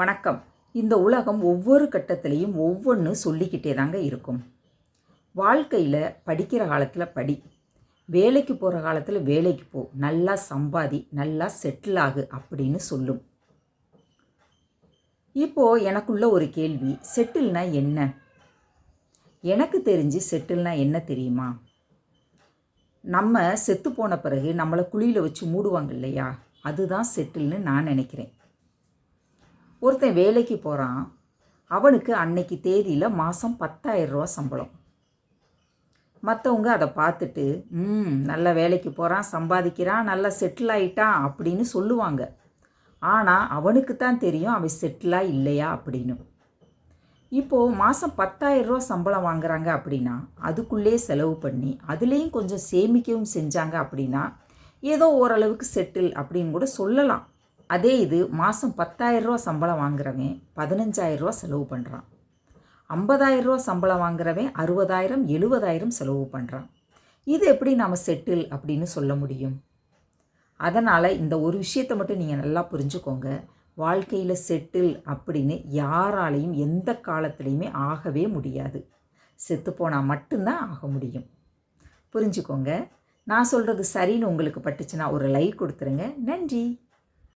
வணக்கம். இந்த உலகம் ஒவ்வொரு கட்டத்திலையும் ஒவ்வொன்று சொல்லிக்கிட்டே தாங்க இருக்கும். வாழ்க்கையில் படிக்கிற காலத்தில் படி. வேலைக்கு போகிற காலத்தில் வேலைக்கு போ. நல்லா சம்பாதி நல்லா செட்டில் ஆகு அப்படின்னு சொல்லும். இப்போது எனக்குள்ள ஒரு கேள்வி செட்டில்னா என்ன? எனக்கு தெரிஞ்சு செட்டில்னா என்ன தெரியுமா? நம்ம செத்து போன பிறகு நம்மளை குழியில் வச்சு மூடுவாங்க இல்லையா? அதுதான் செட்டில்னு நான் நினைக்கிறேன். ஒருத்தன் வேலைக்கு போகிறான் அவனுக்கு அன்னைக்கு தேதியில் மாதம் ரூபா சம்பளம். மற்றவங்க அதை பார்த்துட்டு ம் நல்ல வேலைக்கு போகிறான் சம்பாதிக்கிறான் நல்லா செட்டில் ஆயிட்டான் அப்படின்னு சொல்லுவாங்க. ஆனால் அவனுக்கு தான் தெரியும் அவன் செட்டிலாக இல்லையா? அப்படின்னு. இப்போது மாதம் ரூபா சம்பளம் வாங்குறாங்க அப்படின்னா அதுக்குள்ளே செலவு பண்ணி அதுலேயும் கொஞ்சம் சேமிக்கவும் செஞ்சாங்க அப்படின்னா ஏதோ ஓரளவுக்கு செட்டில் அப்படின்னு கூட சொல்லலாம். அதே இது மாதம் பத்தாயிரரூவா சம்பளம் வாங்குறவன் பதினஞ்சாயிரரூவா செலவு பண்ணுறான் ஐம்பதாயிரரூவா சம்பளம் வாங்குறவன் அறுபதாயிரம் எழுபதாயிரம் செலவு பண்ணுறான் இது எப்படி நாம் செட்டில் அப்படின்னு சொல்ல முடியும்? அதனால் இந்த ஒரு விஷயத்தை மட்டும் நீங்கள் நல்லா புரிஞ்சுக்கோங்க. வாழ்க்கையில் செட்டில் அப்படின்னு யாராலையும் எந்த காலத்துலேயுமே ஆகவே முடியாது. செத்துப்போனால் மட்டும்தான் ஆக முடியும். புரிஞ்சுக்கோங்க. நான் சொல்கிறது சரின்னு உங்களுக்கு பட்டுச்சுன்னா ஒரு லைக் கொடுத்துருங்க. நன்றி.